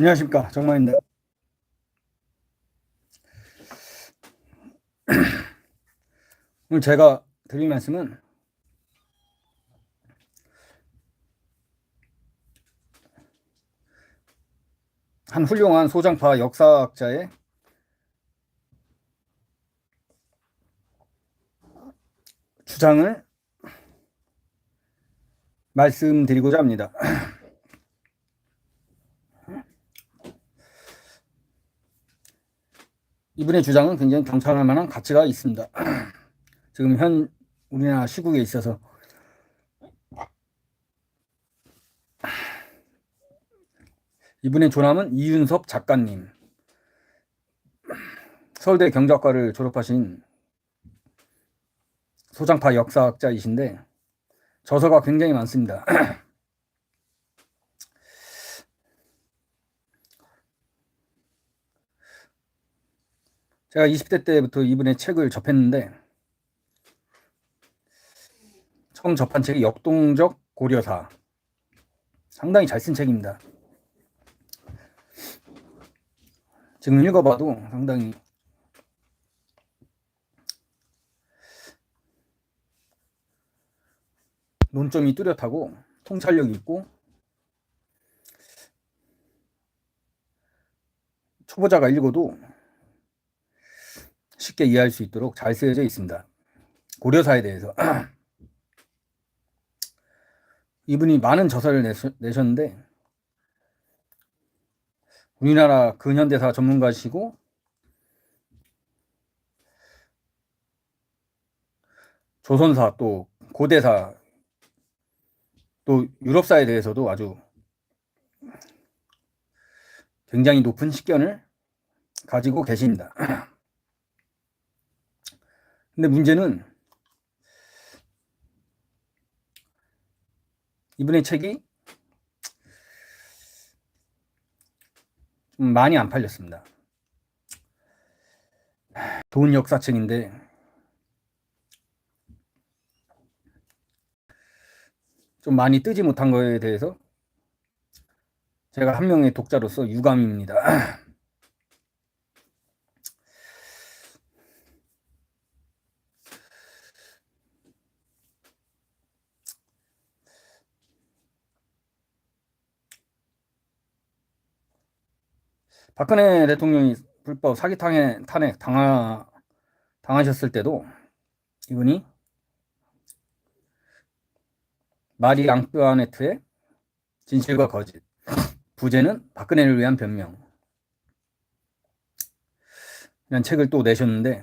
안녕하십니까 정마입니다. 오늘 제가 드릴 말씀은 한 훌륭한 소장파 역사학자의 주장을 말씀드리고자 합니다. 이분의 주장은 굉장히 경청할 만한 가치가 있습니다. 지금 현 우리나라 시국에 있어서 이분의 조남은 이윤섭 작가님. 서울대 경작과를 졸업하신 소장파 역사학자이신데 저서가 굉장히 많습니다. 제가 20대 때부터 이분의 책을 접했는데 처음 접한 책이 역동적 고려사 상당히 잘 쓴 책입니다. 지금 읽어봐도 상당히 논점이 뚜렷하고 통찰력 있고 초보자가 읽어도 쉽게 이해할 수 있도록 잘 쓰여져 있습니다. 고려사에 대해서 이분이 많은 저서를 내셨는데 우리나라 근현대사 전문가시고 조선사 또 고대사 또 유럽사에 대해서도 아주 굉장히 높은 식견을 가지고 계십니다. 근데 문제는 이분의 책이 좀 많이 안 팔렸습니다. 좋은 역사책인데 좀 많이 뜨지 못한 거에 대해서 제가 한 명의 독자로서 유감입니다. 박근혜 대통령이 불법 사기 탄핵, 당하, 당하셨을 때도 이분이 마리 앙뚜아네트의 진실과 거짓, 부제는 박근혜를 위한 변명. 이런 책을 또 내셨는데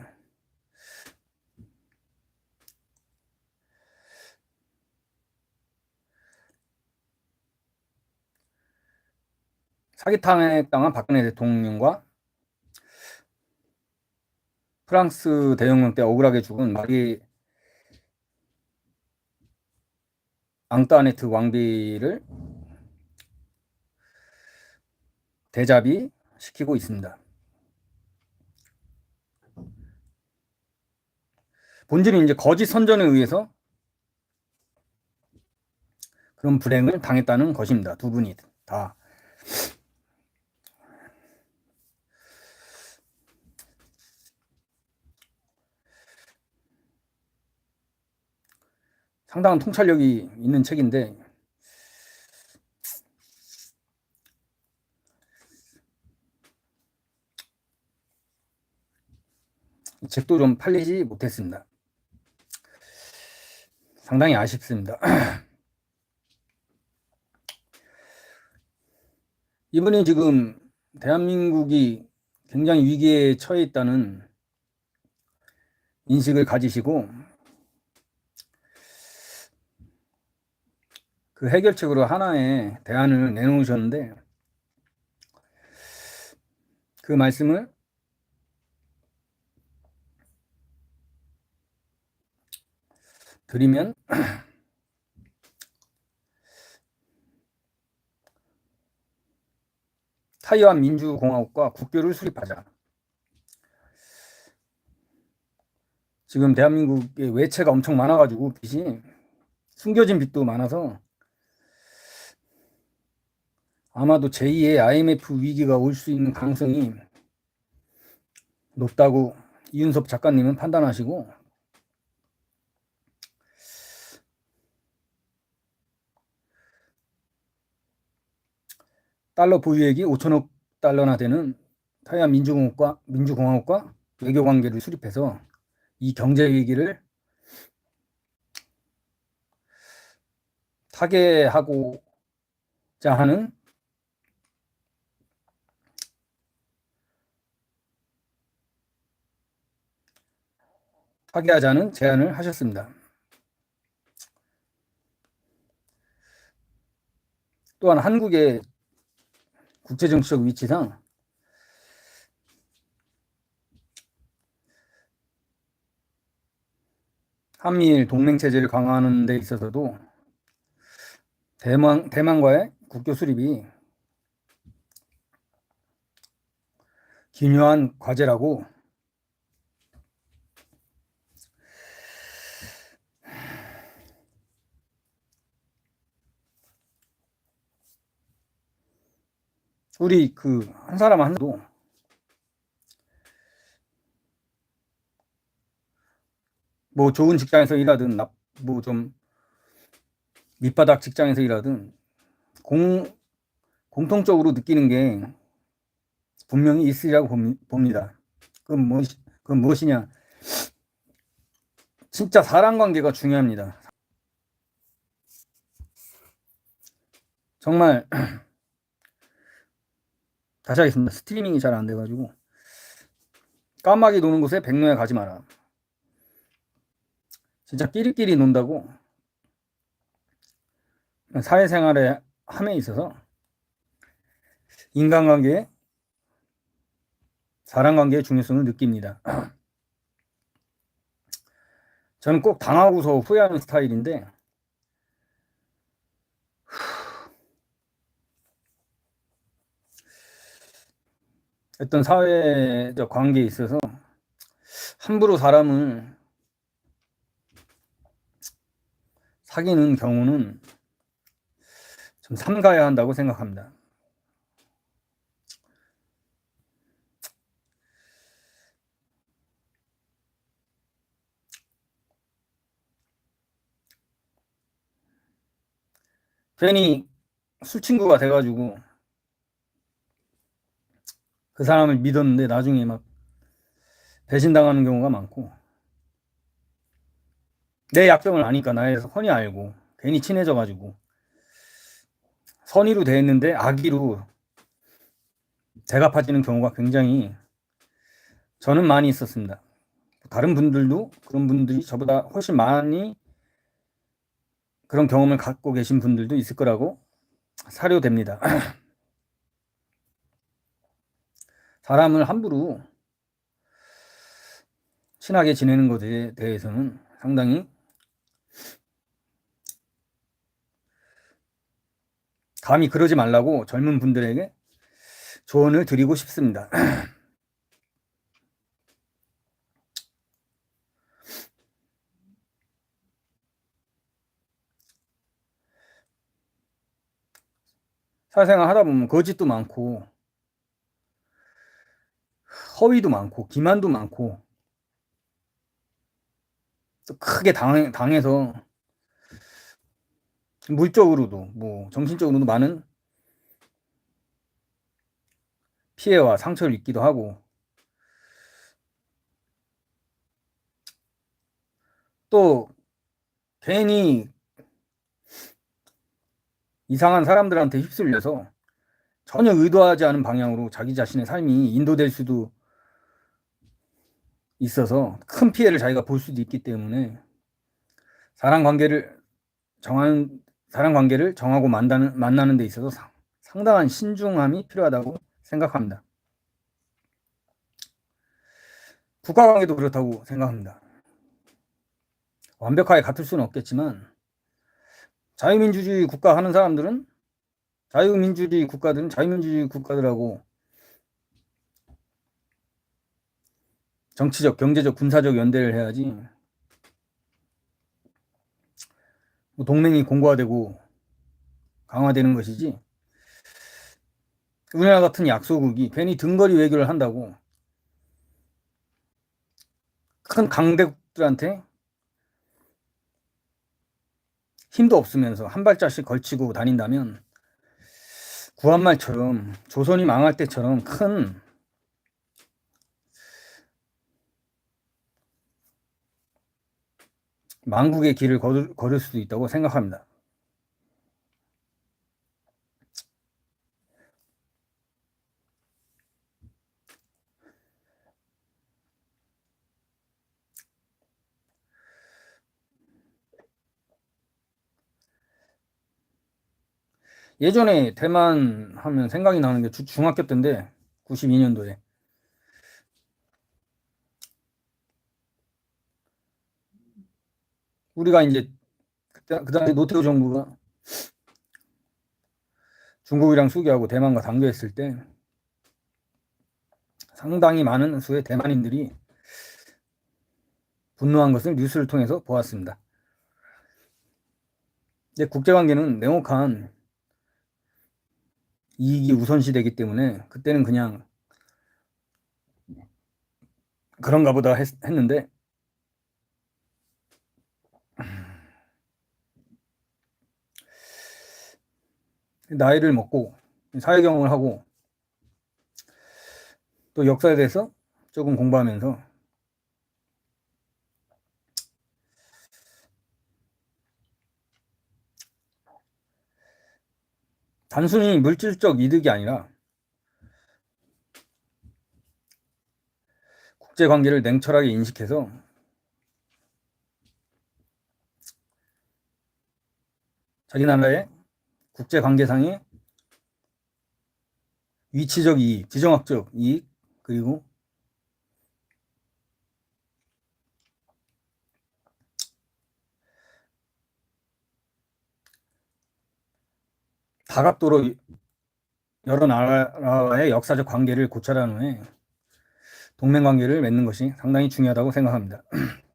사기탄핵 당한 박근혜 대통령과 프랑스 대혁명 때 억울하게 죽은 마리 앙따네트 왕비를 대잡이 시키고 있습니다. 본질은 이제 거짓 선전에 의해서 그런 불행을 당했다는 것입니다. 두 분이 다. 상당한 통찰력이 있는 책인데 책도 좀 팔리지 못했습니다. 상당히 아쉽습니다. 이분이 지금 대한민국이 굉장히 위기에 처해 있다는 인식을 가지시고 그 해결책으로 하나의 대안을 내놓으셨는데 그 말씀을 드리면 타이완 민주공화국과 국교를 수립하자. 지금 대한민국에 외채가 엄청 많아가지고 빚이 숨겨진 빚도 많아서 아마도 제2의 IMF 위기가 올 수 있는 가능성이 높다고 이윤섭 작가님은 판단하시고 달러 보유액이 5천억 달러나 되는 타이완 민주공화국과 민주공화국과 외교 관계를 수립해서 이 경제 위기를 타개하고자 하는 타개하자는 제안을 하셨습니다. 또한 한국의 국제정치적 위치상 한미일 동맹 체제를 강화하는 데 있어서도 대만 대만과의 국교 수립이 기묘한 과제라고 우리 그 한 사람 한도 뭐 좋은 직장에서 일하든 뭐 좀 밑바닥 직장에서 일하든 공 공통적으로 느끼는 게 분명히 있으리라고 봅니다. 그건 뭐 그건 무엇이냐? 진짜 사람 관계가 중요합니다. 정말 다시 하겠습니다. 스트리밍이 잘 안 돼가지고 까마귀 노는 곳에 백로에 가지 마라. 진짜 끼리끼리 논다고 사회생활에 함에 있어서 인간관계, 사람관계의 중요성을 느낍니다. 저는 꼭 당하고서 후회하는 스타일인데 어떤 사회적 관계에 있어서 함부로 사람을 사귀는 경우는 좀 삼가야 한다고 생각합니다. 괜히 술 친구가 돼가지고 그 사람을 믿었는데 나중에 막 배신당하는 경우가 많고 내 약점을 아니까 나의 선이 알고 괜히 친해져 가지고 선의로 대했는데 악의로 대갚아지는 경우가 굉장히 저는 많이 있었습니다. 다른 분들도 그런 분들이 저보다 훨씬 많이 그런 경험을 갖고 계신 분들도 있을 거라고 사료됩니다. 사람을 함부로 친하게 지내는 것에 대해서는 상당히 감히 그러지 말라고 젊은 분들에게 조언을 드리고 싶습니다. 사회생활 하다 보면 거짓도 많고 허위도 많고 기만도 많고 또 크게 당, 당해서 물적으로도 뭐 정신적으로도 많은 피해와 상처를 입기도 하고 또 괜히 이상한 사람들한테 휩쓸려서 전혀 의도하지 않은 방향으로 자기 자신의 삶이 인도될 수도 있어서 큰 피해를 자기가 볼 수도 있기 때문에 사람 관계를 정하는 사람 관계를 정하고 만나는 만나는 데 있어서 상당한 신중함이 필요하다고 생각합니다. 국가 관계도 그렇다고 생각합니다. 완벽하게 같을 수는 없겠지만 자유민주주의 국가 하는 사람들은 자유민주주의 국가들은 자유민주주의 국가들하고 정치적, 경제적, 군사적 연대를 해야지. 뭐 동맹이 공고화되고 강화되는 것이지. 우리나라 같은 약소국이 괜히 등거리 외교를 한다고 큰 강대국들한테 힘도 없으면서 한 발짝씩 걸치고 다닌다면 구한말처럼 조선이 망할 때처럼 큰 망국의 길을 걸을, 걸을 수도 있다고 생각합니다. 예전에 대만 하면 생각이 나는 게 주- 중학교 때인데 92년도에 우리가 이제 그 당시 노태우 정부가 중국이랑 수교하고 대만과 단교했을 때 상당히 많은 수의 대만인들이 분노한 것을 뉴스를 통해서 보았습니다. 근데 국제관계는 냉혹한 이익이 우선시되기 때문에 그때는 그냥 그런가 보다 했, 했는데 나이를 먹고 사회 경험을 하고 또 역사에 대해서 조금 공부하면서 단순히 물질적 이득이 아니라 국제 관계를 냉철하게 인식해서 자기 나라의 국제 관계상의 위치적 이익, 지정학적 이익, 그리고 다각도로 여러 나라와의 역사적 관계를 고찰한 후에 동맹 관계를 맺는 것이 상당히 중요하다고 생각합니다.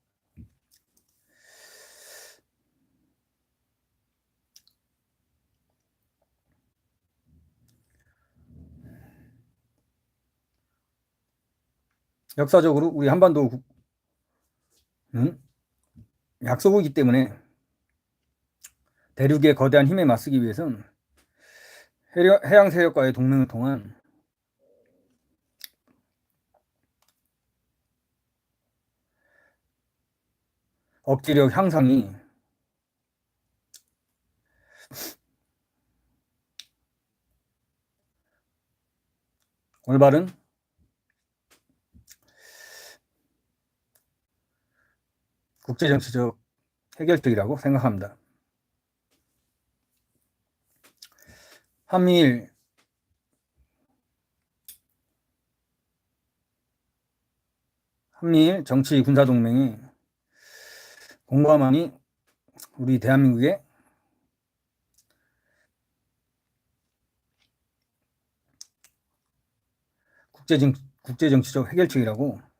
역사적으로 우리 한반도는 약소국이기 때문에 대륙의 거대한 힘에 맞서기 위해선 해양 세력과의 동맹을 통한 억지력 향상이 올바른 국제정치적 해결책이라고 생각합니다. 한미일 한미일 정치 군사 동맹이 공감함이 우리 대한민국의 국제정, 국제정치적 해결책이라고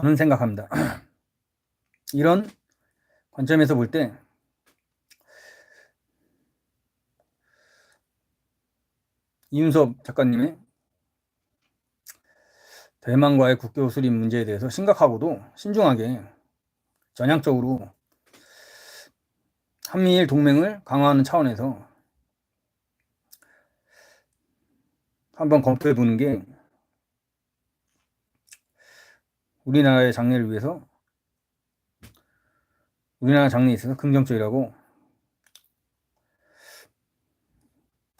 저는 생각합니다. 이런 관점에서 볼 때 이윤섭 작가님의 대만과의 국교 수립 문제에 대해서 심각하고도 신중하게 전향적으로 한미일 동맹을 강화하는 차원에서 한번 검토해 보는 게 우리나라의 장래를 위해서 우리나라 장래에 있어서 긍정적이라고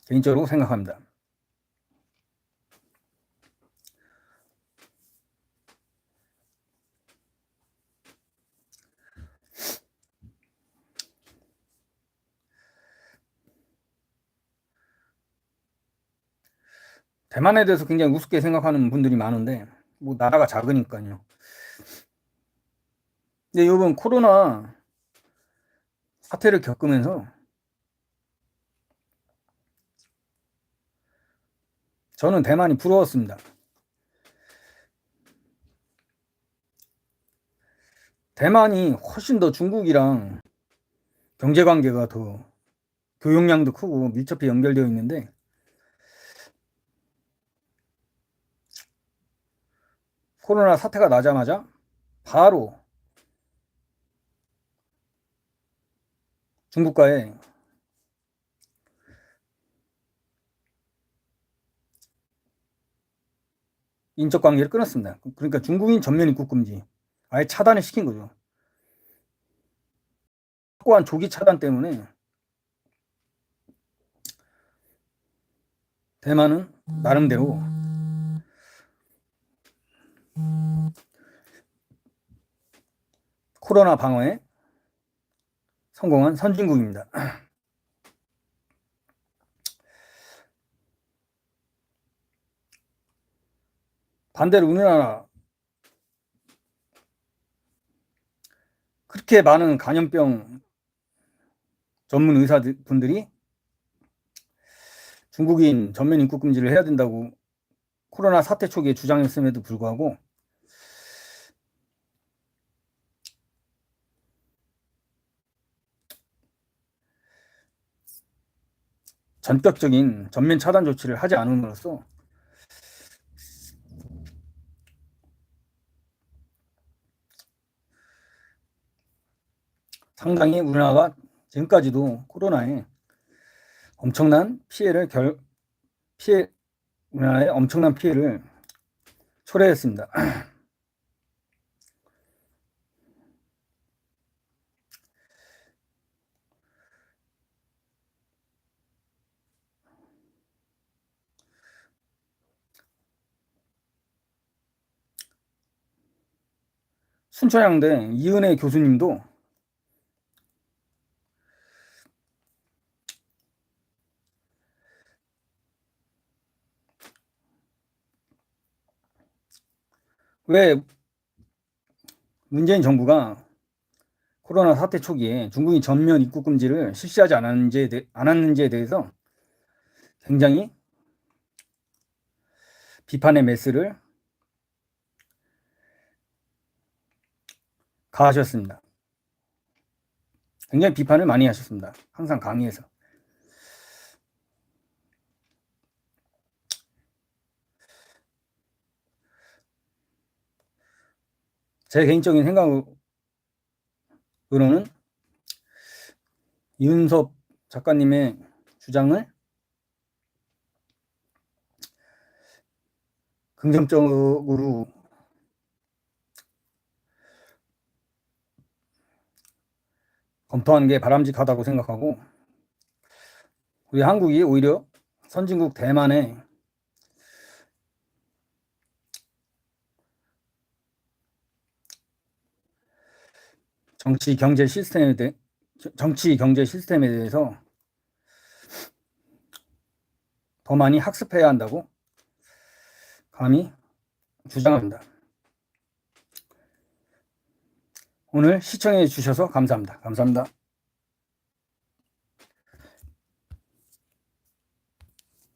개인적으로 생각합니다. 대만에 대해서 굉장히 우습게 생각하는 분들이 많은데 뭐 나라가 작으니까요. 근데 이번 코로나 사태를 겪으면서 저는 대만이 부러웠습니다. 대만이 훨씬 더 중국이랑 경제 관계가 더 교역량도 크고 밀접히 연결되어 있는데 코로나 사태가 나자마자 바로 중국과의 인적 관계를 끊었습니다. 그러니까 중국인 전면 입국 금지 아예 차단을 시킨 거죠. 확고한 조기 차단 때문에 대만은 나름대로 코로나 방어에 성공한 선진국입니다. 반대로 우리나라 그렇게 많은 간염병 전문 의사분들이 중국인 전면 입국 금지를 해야 된다고 코로나 사태 초기에 주장했음에도 불구하고 전격적인 전면 차단 조치를 하지 않음으로써 상당히 우리나라가 지금까지도 코로나에 엄청난 피해를 결 피해 우리나라에 엄청난 피해를 초래했습니다. 순천향대 이은혜 교수님도 왜 문재인 정부가 코로나 사태 초기에 중국인 전면 입국 금지를 실시하지 않았는지에, 대, 않았는지에 대해서 굉장히 비판의 메스를 하셨습니다. 굉장히 비판을 많이 하셨습니다. 항상 강의에서. 제 개인적인 생각으로는 이윤섭 작가님의 주장을 긍정적으로 검토하는 게 바람직하다고 생각하고 우리 한국이 오히려 선진국 대만에 정치 경제 시스템에 대해 정치 경제 시스템에 대해서 더 많이 학습해야 한다고 감히 주장합니다. 오늘 시청해 주셔서 감사합니다. 감사합니다.